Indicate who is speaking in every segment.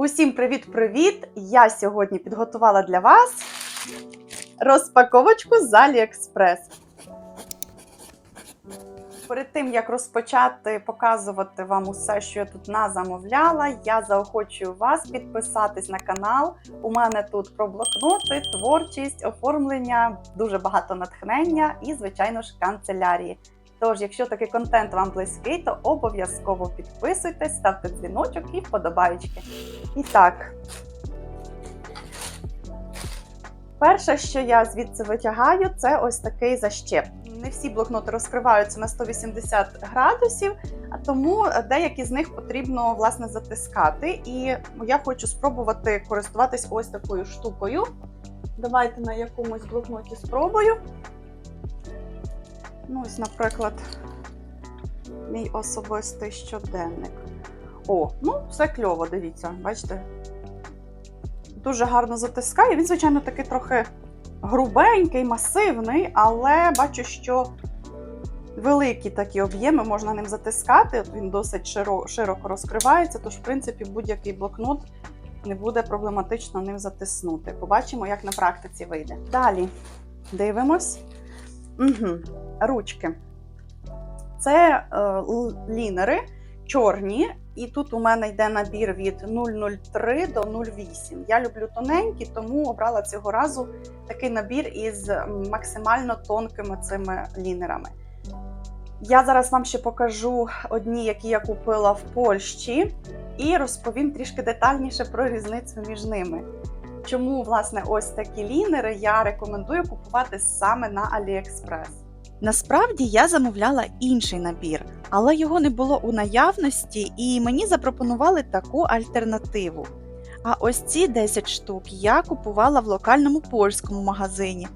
Speaker 1: Усім привіт-привіт! Я сьогодні підготувала для вас розпаковочку з AliExpress. Перед тим як розпочати показувати вам усе, що я тут назамовляла, я заохочую вас підписатись на канал. У мене тут про блокноти, творчість, оформлення, дуже багато натхнення і, звичайно ж, канцелярії. Тож, якщо такий контент вам близький, то обов'язково підписуйтесь, ставте дзвіночок і вподобаєчки. І так. Перше, що я звідси витягаю, це ось такий защеп. Не всі блокноти розкриваються на 180 градусів, а тому деякі з них потрібно власне затискати. І я хочу спробувати користуватись ось такою штукою. Давайте на якомусь блокноті спробую. Ну, ось, наприклад, мій особистий щоденник. О, ну, все кльово, дивіться, бачите? Дуже гарно затискає. Він, звичайно, такий трохи грубенький, масивний, але бачу, що великі такі об'єми можна ним затискати. Він досить широко розкривається, тож, в принципі, будь-який блокнот не буде проблематично ним затиснути. Побачимо, як на практиці вийде. Далі дивимось. Угу. Ручки. Це е, лінери чорні, і тут у мене йде набір від 003 до 08. Я люблю тоненькі, тому обрала цього разу такий набір із максимально тонкими цими лінерами. Я зараз вам ще покажу одні, які я купила в Польщі, і розповім трішки детальніше про різницю між ними. Чому, власне, ось такі лінери я рекомендую купувати саме на AliExpress. Насправді я замовляла інший набір, але його не було у наявності, і мені запропонували таку альтернативу. А ось ці 10 штук я купувала в локальному польському магазині.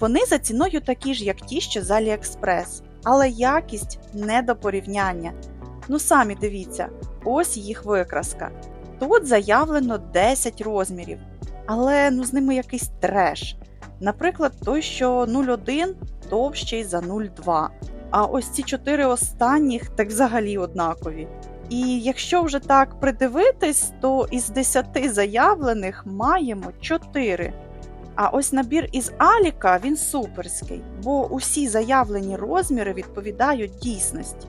Speaker 1: Вони за ціною такі ж, як ті, що з AliExpress, але якість не до порівняння. Ну самі дивіться, ось їх викраска. Тут заявлено 10 розмірів, але ну з ними якийсь треш. Наприклад, той, що 0,1 товщий за 0,2. А ось ці чотири останніх так взагалі однакові. І якщо вже так придивитись, то із 10 заявлених маємо 4. А ось набір із Аліка він суперський, бо усі заявлені розміри відповідають дійсності.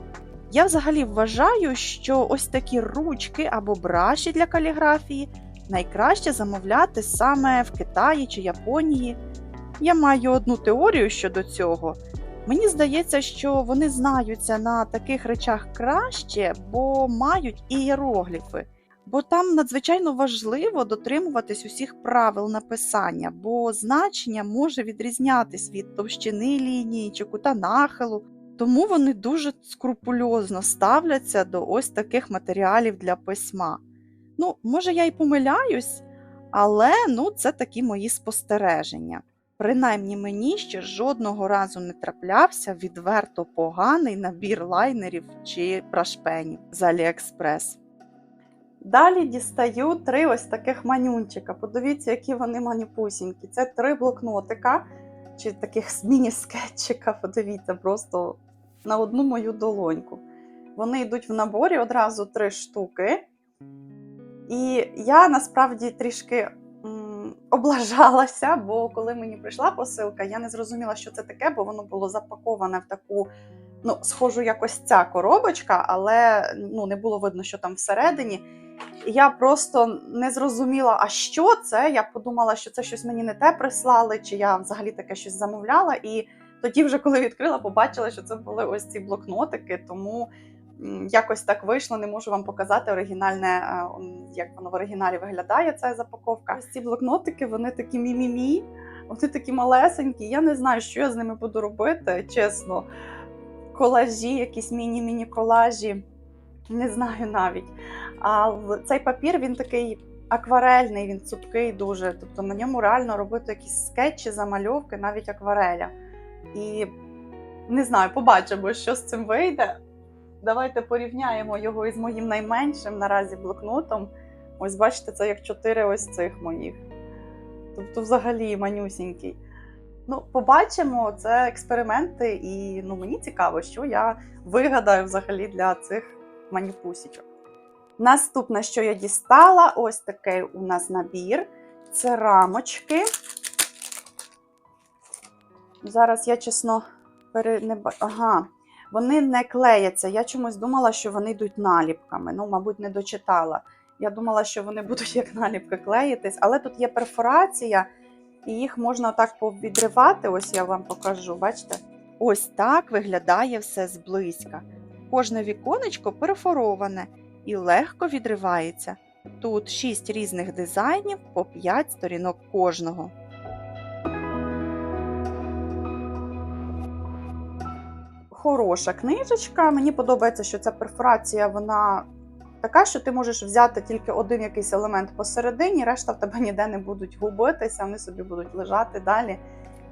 Speaker 1: Я взагалі вважаю, що ось такі ручки або браші для каліграфії найкраще замовляти саме в Китаї чи Японії. Я маю одну теорію щодо цього. Мені здається, що вони знаються на таких речах краще, бо мають ієрогліфи. Бо там надзвичайно важливо дотримуватись усіх правил написання, бо значення може відрізнятись від товщини лінії чи кута нахилу. Тому вони дуже скрупульозно ставляться до ось таких матеріалів для письма. Ну, може, я й помиляюсь, але ну, це такі мої спостереження. Принаймні мені ще жодного разу не траплявся відверто поганий набір лайнерів чи брашпенів з AliExpress. Далі дістаю три ось таких манюнчика. Подивіться, які вони манюпусінькі. Це три блокнотика чи таких міні-скетчика. Подивіться, просто на одну мою долоньку. Вони йдуть в наборі одразу три штуки. І я насправді трішки м, облажалася, бо коли мені прийшла посилка, я не зрозуміла, що це таке, бо воно було запаковане в таку, ну, схожу якось ця коробочка, але ну, не було видно, що там всередині. Я просто не зрозуміла, а що це. Я подумала, що це щось мені не те прислали, чи я взагалі таке щось замовляла. І тоді, вже коли відкрила, побачила, що це були ось ці блокнотики, тому якось так вийшло. Не можу вам показати оригінальне, е, як воно в оригіналі виглядає. Ця запаковка. Ці блокнотики, вони такі мі-мі-мі, вони такі малесенькі. Я не знаю, що я з ними буду робити, чесно. Колажі, якісь міні-міні колажі. Не знаю навіть. А цей папір він такий акварельний, він цупкий дуже. Тобто на ньому реально робити якісь скетчі, замальовки, навіть аквареля. І не знаю, побачимо, що з цим вийде. Давайте порівняємо його із моїм найменшим наразі блокнотом. Ось бачите, це як чотири ось цих моїх. Тобто, взагалі манюсінький. Ну, побачимо, це експерименти, і ну, мені цікаво, що я вигадаю взагалі для цих маніпусічок. Наступне, що я дістала, ось такий у нас набір. Це рамочки. Зараз я чесно пере... Ага, вони не клеяться. Я чомусь думала, що вони йдуть наліпками. Ну, мабуть, не дочитала. Я думала, що вони будуть як наліпки клеїтись, але тут є перфорація, і їх можна так відривати. Ось я вам покажу. Бачите? Ось так виглядає все зблизька. Кожне віконечко перфороване і легко відривається. Тут 6 різних дизайнів по 5 сторінок кожного. Хороша книжечка. Мені подобається, що ця перфорація вона така, що ти можеш взяти тільки один якийсь елемент посередині, решта в тебе ніде не будуть губитися, вони собі будуть лежати далі.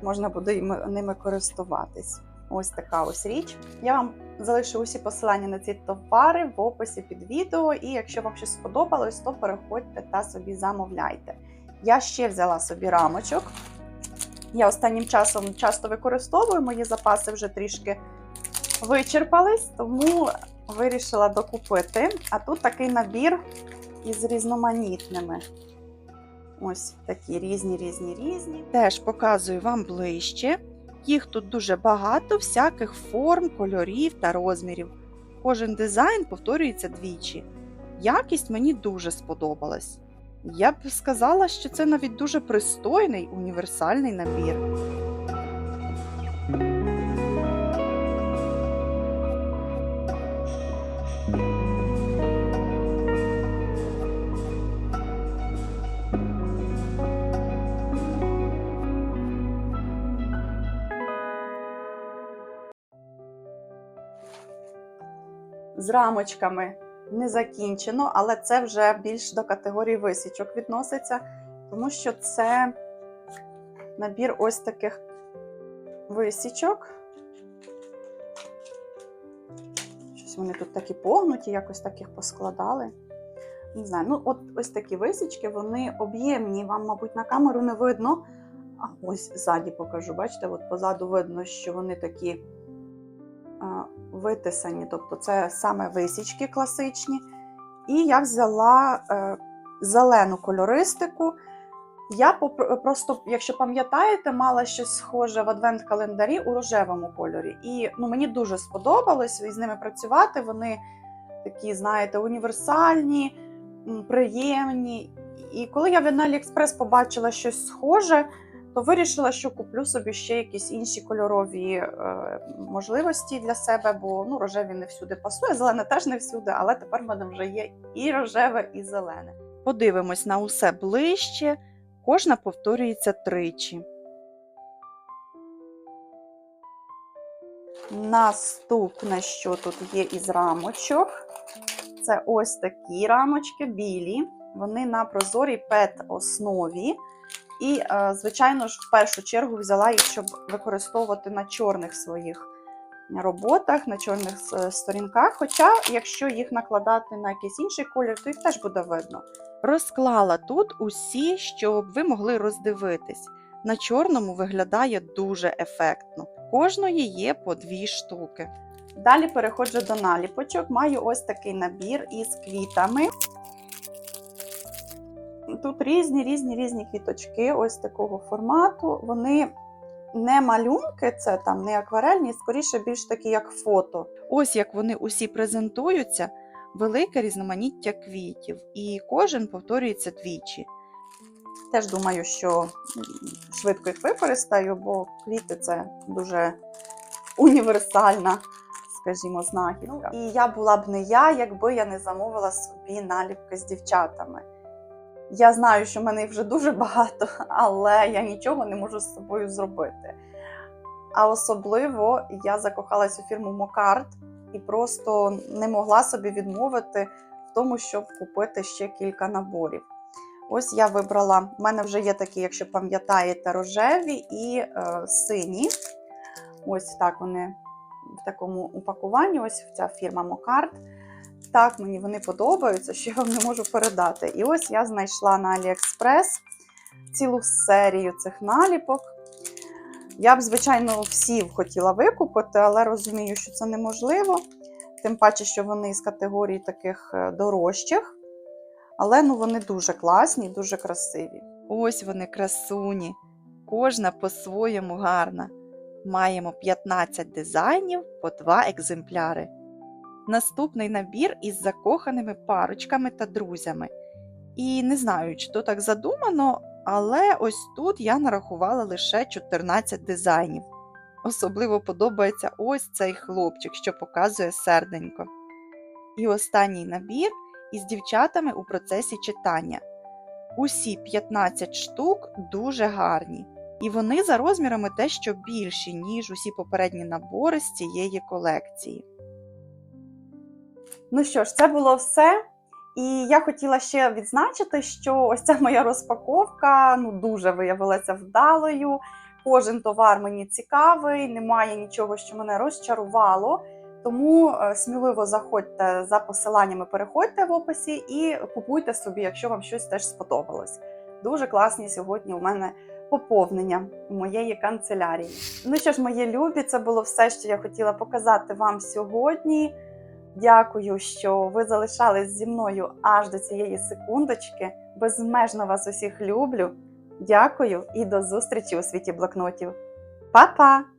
Speaker 1: Можна буде ними користуватись. Ось така ось річ. Я вам залишу усі посилання на ці товари в описі під відео. І якщо вам щось сподобалось, то переходьте та собі замовляйте. Я ще взяла собі рамочок. Я останнім часом часто використовую, мої запаси вже трішки вичерпались, тому вирішила докупити. А тут такий набір із різноманітними. Ось такі різні, різні, різні. Теж показую вам ближче. Їх тут дуже багато, всяких форм, кольорів та розмірів. Кожен дизайн повторюється двічі. Якість мені дуже сподобалась. Я б сказала, що це навіть дуже пристойний універсальний набір. З рамочками не закінчено, але це вже більш до категорії висічок відноситься, тому що це набір ось таких висічок. Щось вони тут такі погнуті, якось так їх поскладали. Не знаю, ну от ось такі висічки, вони об'ємні, вам, мабуть, на камеру не видно. А ось ззаді покажу. Бачите, от позаду видно, що вони такі витисані, тобто це саме висічки класичні. І я взяла е, зелену кольористику. Я просто, якщо пам'ятаєте, мала щось схоже в адвент-календарі у рожевому кольорі. І ну, мені дуже сподобалось із ними працювати. Вони такі, знаєте, універсальні, приємні. І коли я в AliExpress побачила щось схоже, то вирішила, що куплю собі ще якісь інші кольорові е, можливості для себе, бо ну, рожеві не всюди пасує, зелене теж не всюди, але тепер в мене вже є і рожеве, і зелене. Подивимось на усе ближче. Кожна повторюється тричі. Наступне, що тут є із рамочок, це ось такі рамочки білі. Вони на прозорій пет основі. І, е, звичайно ж, в першу чергу взяла їх, щоб використовувати на чорних своїх роботах, на чорних е, сторінках. Хоча, якщо їх накладати на якийсь інший колір, то їх теж буде видно. Розклала тут усі, щоб ви могли роздивитись. На чорному виглядає дуже ефектно. Кожної є по дві штуки. Далі переходжу до наліпочок. Маю ось такий набір із квітами. Тут різні, різні, різні квіточки, ось такого формату. Вони не малюнки, це там не акварельні, скоріше більш такі, як фото. Ось як вони усі презентуються, велике різноманіття квітів, і кожен повторюється двічі. Теж думаю, що швидко їх використаю, бо квіти це дуже універсальна, скажімо, знахідка. І я була б не я, якби я не замовила собі наліпки з дівчатами. Я знаю, що в мене вже дуже багато, але я нічого не можу з собою зробити. А особливо я закохалась у фірму Мокарт і просто не могла собі відмовити в тому, щоб купити ще кілька наборів. Ось я вибрала, в мене вже є такі, якщо пам'ятаєте, рожеві і е, сині. Ось так вони в такому упакуванні. Ось ця фірма Мокарт. Так, мені вони подобаються, що я вам не можу передати. І ось я знайшла на AliExpress цілу серію цих наліпок. Я б, звичайно, всі хотіла викупити, але розумію, що це неможливо. Тим паче, що вони з категорії таких е, дорожчих. Але ну, вони дуже класні, дуже красиві. Ось вони красуні. Кожна по-своєму гарна. Маємо 15 дизайнів по 2 екземпляри. Наступний набір із закоханими парочками та друзями. І не знаю, чи то так задумано, але ось тут я нарахувала лише 14 дизайнів. Особливо подобається ось цей хлопчик, що показує серденько. І останній набір із дівчатами у процесі читання. Усі 15 штук дуже гарні, і вони за розмірами дещо більші, ніж усі попередні набори з цієї колекції. Ну що ж, це було все. І я хотіла ще відзначити, що ось ця моя розпаковка ну, дуже виявилася вдалою. Кожен товар мені цікавий, немає нічого, що мене розчарувало. Тому е, сміливо заходьте за посиланнями, переходьте в описі і купуйте собі, якщо вам щось теж сподобалось. Дуже класні сьогодні у мене поповнення моєї канцелярії. Ну що ж, мої любі, це було все, що я хотіла показати вам сьогодні. Дякую, що ви залишались зі мною аж до цієї секундочки. Безмежно вас усіх люблю. Дякую і до зустрічі у світі блокнотів. Па-па!